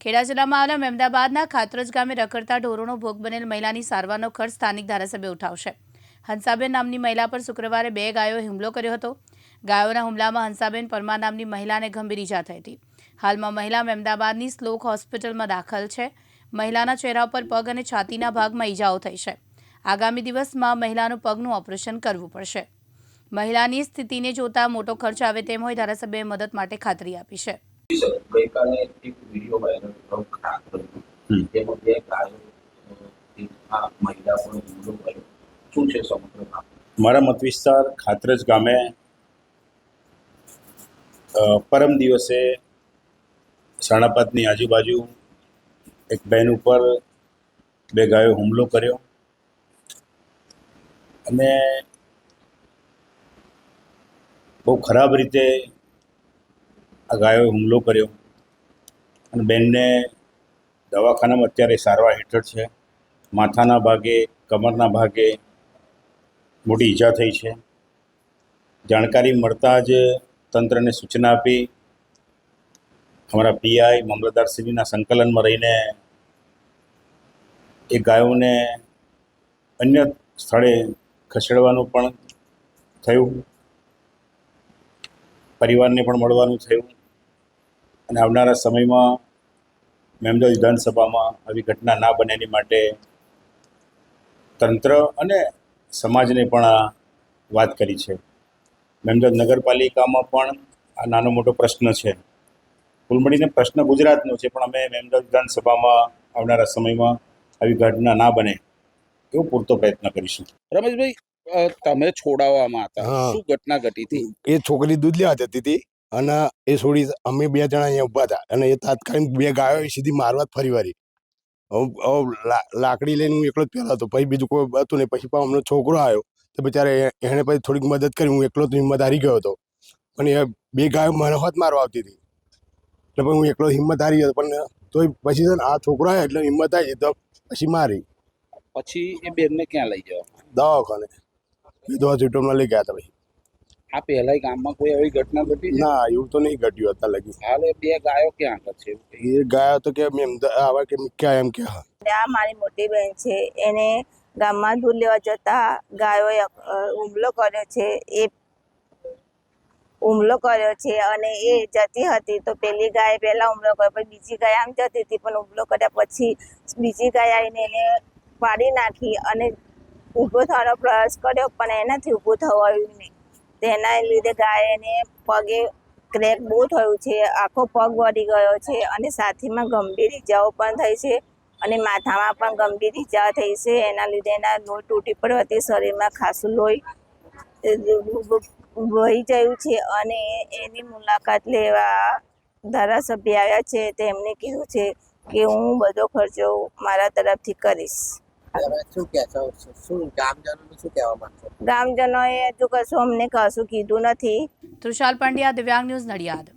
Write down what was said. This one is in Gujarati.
ખેડા જિલ્લામાં આવેલા મહેમદાબાદના ખાતરજ ગામે રખડતા ઢોરોનો ભોગ બનેલ મહિલાની સારવારનો ખર્ચ સ્થાનિક ધારાસભ્ય ઉઠાવશે. હંસાબેન નામની મહિલા પર શુક્રવારે બે ગાયોએ હુમલો કર્યો હતો. ગાયોના હુમલામાં હંસાબેન પરમાર નામની મહિલાને ગંભીર ઈજા થઈ હતી. હાલમાં મહિલા મહેમદાબાદની સ્લોક હોસ્પિટલમાં દાખલ છે. મહિલાના ચહેરા પર પગ અને છાતીના ભાગમાં ઈજાઓ થઈ છે. આગામી દિવસમાં મહિલાનું પગનું ઓપરેશન કરવું પડશે. મહિલાની સ્થિતિને જોતા મોટો ખર્ચ આવે તેમ હોય ધારાસભ્યએ મદદ માટે ખાતરી આપી છે. સર ગઈકાલે એક વીડિયો વાયરલ થયો ખાતર. હમ. બે ગાયો આ મહિલા પર હુમલો કર્યો. શું છે સમગ્ર મારા મત વિસ્તાર ખાતરજ ગામે પરમ દિવસે સાણાપાતની આજુબાજુ એક બહેન ઉપર બે ગાયો હુમલો કર્યો. અને બહુ ખરાબ રીતે આ ગાયોએ હુમલો કર્યો. અને બેનને દવાખાનામાં અત્યારે સારવાર હેઠળ છે. માથાના ભાગે, કમરના ભાગે મોટી ઈજા થઈ છે. જાણકારી મળતા જ તંત્રને સૂચના આપી અમારા પીઆઈ મામલતદારશ્રીના સંકલનમાં રહીને એ ગાયોને અન્ય સ્થળે ખસેડવાનું પણ થયું. પરિવારને પણ મળવાનું થયું. અને આવનારા સમયમાં મેમદા વિધાનસભામાં આવી ઘટના ના બને એની માટે તંત્ર અને સમાજને પણ આ વાત કરી છે. મેમદાદ નગરપાલિકામાં પણ આ નાનો મોટો પ્રશ્ન છે. કુલ મળીને પ્રશ્ન ગુજરાતનો છે પણ અમે મેમદાદ વિધાનસભામાં આવનારા સમયમાં આવી ઘટના ના બને એવો પૂરતો પ્રયત્ન કરીશું. રમેશભાઈ તમે છોડાવવામાં હતા. શું ઘટના ઘટી હતી? એ છોકરી દૂધ લેવા જતી હતી. અને એ છોડી અમે બે જણા અહીંયા ઊભા હતા. અને એ તાત્કાલિક બે ગાયો એ સીધી મારવા ફરી વારી લાકડી લઈને હું એકલો જ પહેલા હતો. પછી બીજું કોઈ હતું નહીં. પછી પણ અમને છોકરો આવ્યો. તો બિચારે એણે પછી થોડીક મદદ કરી. હું એકલો જ હિંમત હારી ગયો હતો. પણ એ બે ગાયો મને હોત મારવા આવતી હતી. એટલે પછી હું એકલો હિંમત હારી ગયો પણ તોય પછી છે ને આ છોકરો આવ્યો એટલે હિંમત આવી તો પછી મારી. પછી એ બેનને ક્યાં લઈ જાઓ દવાખાને. વિધવા ચૂંટણીમાં લઈ ગયા હતા પછી. આ પહેલા ગામમાં કોઈ એવી ઘટના ઘટી ના એવું તો નહીં ઘટ્યું હતા લગી. હાલ એ બે ગાયો ક્યાં આગળ છે? એ ગાયો તો કે મેં આવા કે ક્યાં એમ કે હા. આ મારી મોટી બહેન છે એને ગામમાં દૂધ લેવા જતા ગાયોએ હુમલો કર્યો છે એ હુમલો કર્યો છે અને એ જતી હતી તો પેલી ગાય પહેલા હુમલો કર્યો પછી બીજી ગાય આમ જતી હતી પણ હુમલો કર્યા પછી બીજી ગાય આવીને એને પાડી નાખી અને ઊભો થવાનો પ્રયાસ કર્યો પણ એનાથી ઊભું થવાયું નહીં. તેના લીધે ગાય એને પગે ક્રેક બહુ થયું છે, આખો પગ વળી ગયો છે અને સાથીમાં ગંભીર ઈજાઓ પણ થઈ છે અને માથામાં પણ ગંભીર ઈજા થઈ છે. એના લીધે એના લોહી તૂટી પડવાથી શરીરમાં ખાસું લોહી વહી ગયું છે અને એની મુલાકાત લેવા ધારાસભ્ય આવ્યા છે. તેમણે કીધું છે કે હું બધો ખર્ચો મારા તરફથી કરીશ. શું કહેશો શું ગામજનોને શું કહેવા માંગશો? ગામજનોએ હજુ કશું અમને કશું કીધું નથી. તૃષાલ પંડ્યા દિવ્યાંગ ન્યૂઝ નડિયાદ.